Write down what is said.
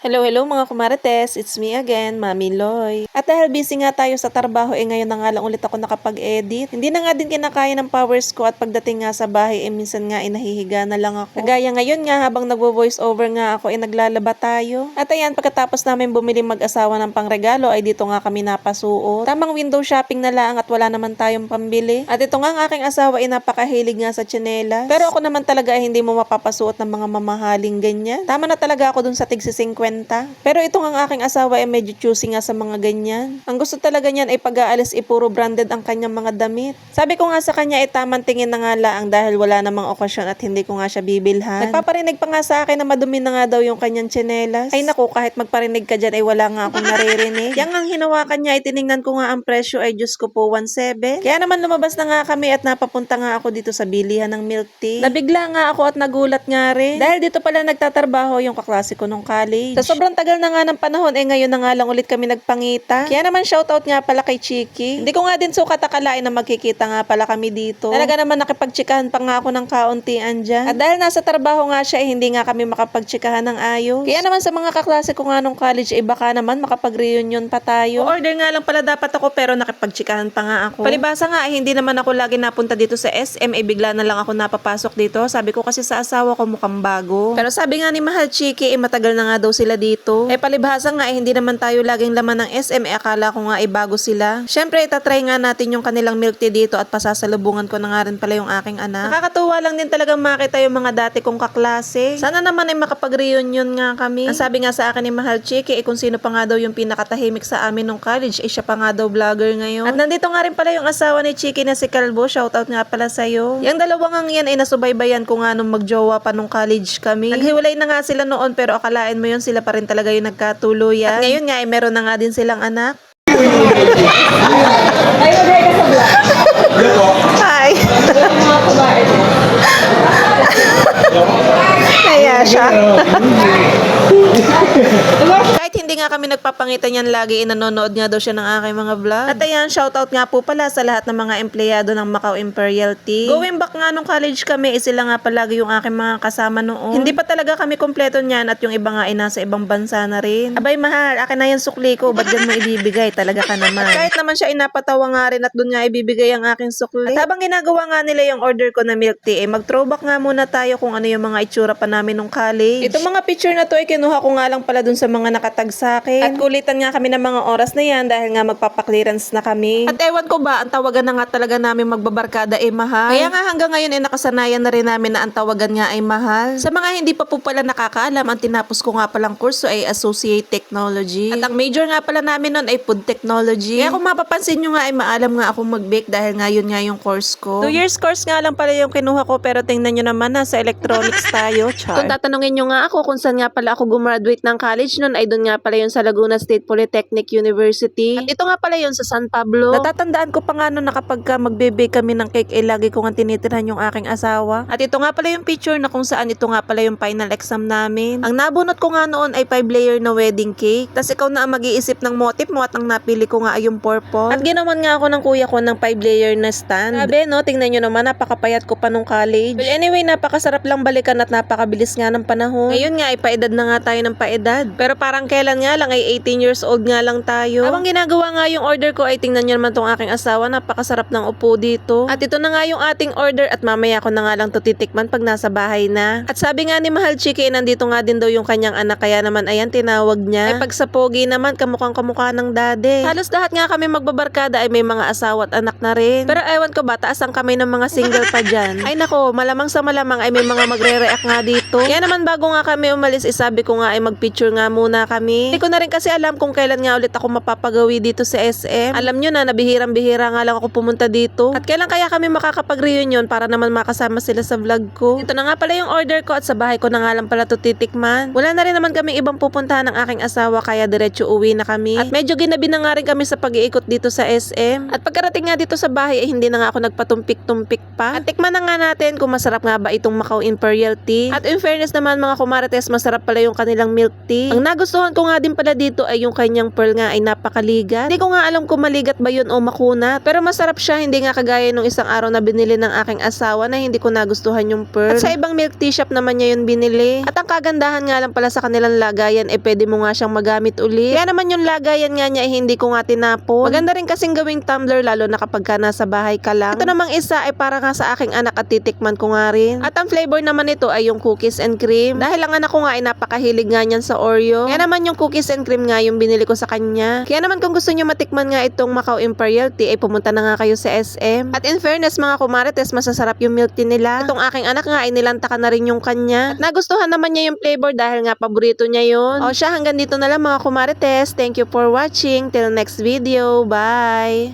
Hello, hello mga kumarites. It's me again, Mami Loy. At dahil busy nga tayo sa trabaho, eh ngayon na nga lang ulit ako nakapag-edit. Hindi na nga din kinakaya ng powers ko at pagdating nga sa bahay, eh minsan nga eh nahihiga na lang ako. Kagaya ngayon nga habang nagvo-voice over nga ako, eh naglalaba tayo. At ayan, pagkatapos namin bumili mag-asawa ng pangregalo, ay dito nga kami napasuot. Tamang window shopping na lang at wala naman tayong pambili. At ito nga ang aking asawa ay napakahilig nga sa tsinelas. Pero ako naman talaga ay hindi mo mapapasuot ng mga mamahaling ganyan. Tama na talaga ako dun sa 50. Pero ito nga ang aking asawa ay medyo choosy nga sa mga ganyan. Ang gusto talaga niyan ay pag-aalis ay puro branded ang kanyang mga damit. Sabi ko nga sa kanya ay tamang tingin na nga laang dahil wala namang okasyon at hindi ko nga siya bibilhan. Nagpaparinig pa nga sa akin na madumi na nga daw yung kanyang tsinelas. Ay naku, kahit magparinig ka dyan ay wala nga akong naririnig. Yang ang hinawakan niya ay tiningnan ko nga ang presyo ay Diyos ko po 1.7. Kaya naman lumabas na nga kami at napapunta nga ako dito sa bilihan ng milk tea. Nabigla nga ako at nagulat nga rin. Dahil dito pala nagtatrabaho yung kaklase ko nung college. Sa sobrang tagal na nga ng panahon, eh ngayon na nga lang ulit kami nagpangita. Kaya naman shoutout nga pala kay Chiki. Hindi ko nga din sukat akalain na magkikita nga pala kami dito. Talaga naman nakipagtsikahan pa nga ako ng kauntian dyan. At dahil nasa trabaho nga siya, eh, hindi nga kami makapagtsikahan ng ayos. Kaya naman sa mga kaklase ko nga nung college, eh baka naman makapag-reunion pa tayo. order nga lang pala dapat ako pero nakipagtsikahan pa nga ako. Palibasa nga, eh, hindi naman ako lagi napunta dito sa SM, eh bigla na lang ako napapasok dito. Sabi ko kasi sa asawa ko mukhang bago. Pero sabi nga ni Mahal Chiki, eh matagal na nga daw sila dito. Eh palibhasa nga, eh hindi naman tayo laging laman ng SM, eh akala ko nga eh bago sila. Syempre, itatry nga natin yung kanilang milk tea dito at pasasalubungan ko na nga rin pala yung aking anak. Nakakatuwa lang din talaga makita yung mga dati kong kaklase. Sana naman ay makapag-reunion nga kami. Ang sabi nga sa akin ni Mahal Chiki, eh kung sino pa nga daw yung pinakatahimik sa amin nung college, eh siya pa nga daw vlogger ngayon. At nandito nga rin pala yung asawa ni Chiki na si Calvo, shoutout nga pala sa'yo. Yung dalawang ang yan ay nasubaybayan ko nga nung magjowa pa nung college kami. Naghiwalay na nga sila noon pero akalain mo yun sila pa rin talaga yung nagkatuluyan. At ngayon nga ay meron na nga din silang anak. nga kami nagpapangitan yan lagi, inanonood nga daw siya ng aking mga vlog. At ayan, shoutout nga po pala sa lahat ng mga empleyado ng Macau Imperial Tea. Going back nga nung college kami, eh, sila nga palagi yung aking mga kasama noon. Hindi pa talaga kami kompleto niyan at yung iba nga ay nasa ibang bansa na rin. Abay mahal, akin na yan sukli ko, ba't yan mo ibibigay? Talaga ka naman. At kahit naman siya inapatawa nga rin at doon nga ibibigay ang aking sukli. At habang ginagawa nga nila yung order ko na milk tea, eh, mag-throwback nga muna tayo kung ano yung mga itsura pa namin nung college. Itong mga picture na to ay kinuha ko nga lang pala dun sa mga nakatag sa akin. At kulitan nga kami ng mga oras na yan dahil nga magpapaklearance na kami. At ewan ko ba, ang tawagan na nga talaga namin magbabarkada ay mahal. Kaya nga hanggang ngayon ay nakasanayan na rin namin na ang tawagan nga ay mahal. Sa mga hindi pa po pala nakakaalam, ang tinapos ko nga palang kurso ay Associate Technology. At ang major nga pala namin nun ay Food Technology. Kaya kung mapapansin nyo nga ay maalam nga akong mag-bake dahil ngayon nga yung course ko. Two years course nga lang pala yung kinuha ko pero tingnan nyo naman na sa electronics tayo. Char. Kung tatanungin nyo nga ako kung saan nga pala ako gumraduate ng college nun ay doon nga pala yun sa Laguna State Polytechnic University. At ito nga pala yun sa San Pablo. Natatandaan ko pa nga nun na kapag ka magbe-bake kami ng cake ay lagi ko nga tinitirhan yung aking asawa. At ito nga pala yung picture na kung saan ito nga pala yung final exam namin. Ang nabunot ko nga noon ay 5 layer na wedding cake. Tapos ikaw na ang mag-iisip ng motif mo at ang napili ko nga ay yung purple. At ginawan nga ako ng kuya ko ng 5 layer na stand. Sabi no, tingnan nyo naman napakapayat ko pa nung college. Well anyway, napakasarap lang balikan at napakabilis nga ng panahon. Ngayon nga ay paedad na nga tayo ng paedad. Pero parang kailan nga lang ay 18 years old nga lang tayo. Habang ginagawa nga yung order ko ay tingnan nyo naman tong aking asawa. Napakasarap ng upo dito. At ito na nga yung ating order at mamaya ko na nga lang to titikman pag nasa bahay na. At sabi nga ni Mahal Chiki, eh, nandito nga din daw yung kanyang anak kaya naman ayan tinawag niya. Ay pag sa pogi naman kamukhang kamukha ng dade. Halos lahat nga kami magbabarkada ay may mga asawa at anak na rin. Pero ewan ko ba, taas ang kamay ng mga single pa dyan. Ay nako, malamang sa malamang ay may mga magre-react nga dito. Kaya naman bago nga kami umalis, isabi ko nga ay magpicture nga muna kami. Hindi ko na rin kasi alam kung kailan nga ulit ako mapapagawi dito sa SM. Alam nyo na, nabihirang-bihira nga lang ako pumunta dito. At kailan kaya kami makakapag-reunion para naman makasama sila sa vlog ko. Ito na nga pala yung order ko at sa bahay ko na nga lang pala to titikman. Wala na rin naman kami ibang pupuntahan ng aking asawa kaya diretso uwi na kami. At medyo ginabi na nga rin kami sa pag-iikot dito sa SM. At pagkarating nga dito sa bahay ay hindi na nga ako nagpatumpik-tumpik pa. At tikman na nga natin kung masarap nga ba itong Macau Imperial Tea. At in fairness naman mga kumarites, masarap pala yung kanilang milk tea. Ang nagustuhan ko nga nga din pala dito ay yung kanyang pearl nga ay napakaligat. Hindi ko nga alam kung maligat ba yun o makunat. Pero masarap siya, hindi nga kagaya nung isang araw na binili ng aking asawa na hindi ko nagustuhan yung pearl. At sa ibang milk tea shop naman niya yun binili. At ang kagandahan nga lang pala sa kanilang lagayan, eh pwede mo nga siyang magamit ulit. Kaya naman yung lagayan nga niya, eh, hindi ko nga tinapon. Maganda rin kasing gawing tumbler, lalo na kapag ka nasa bahay ka lang. Ito namang isa ay para nga sa aking anak at titikman ko nga rin. At ang flavor naman nito ay yung cookies and cream. Dahil ang anak ko nga ay napakahilig nga niyan sa Oreo. Kaya naman yung cookies and cream nga yung binili ko sa kanya. Kaya naman kung gusto niyo matikman nga itong Macau Imperial Tea, ay pumunta na nga kayo sa SM. At in fairness mga kumarites, masasarap yung milk tea nila. Itong aking anak nga ay nilantaka na rin yung kanya. At nagustuhan naman niya yung flavor dahil nga paborito niya yun. O siya, hanggang dito na lang mga kumarites. Thank you for watching. Till next video. Bye!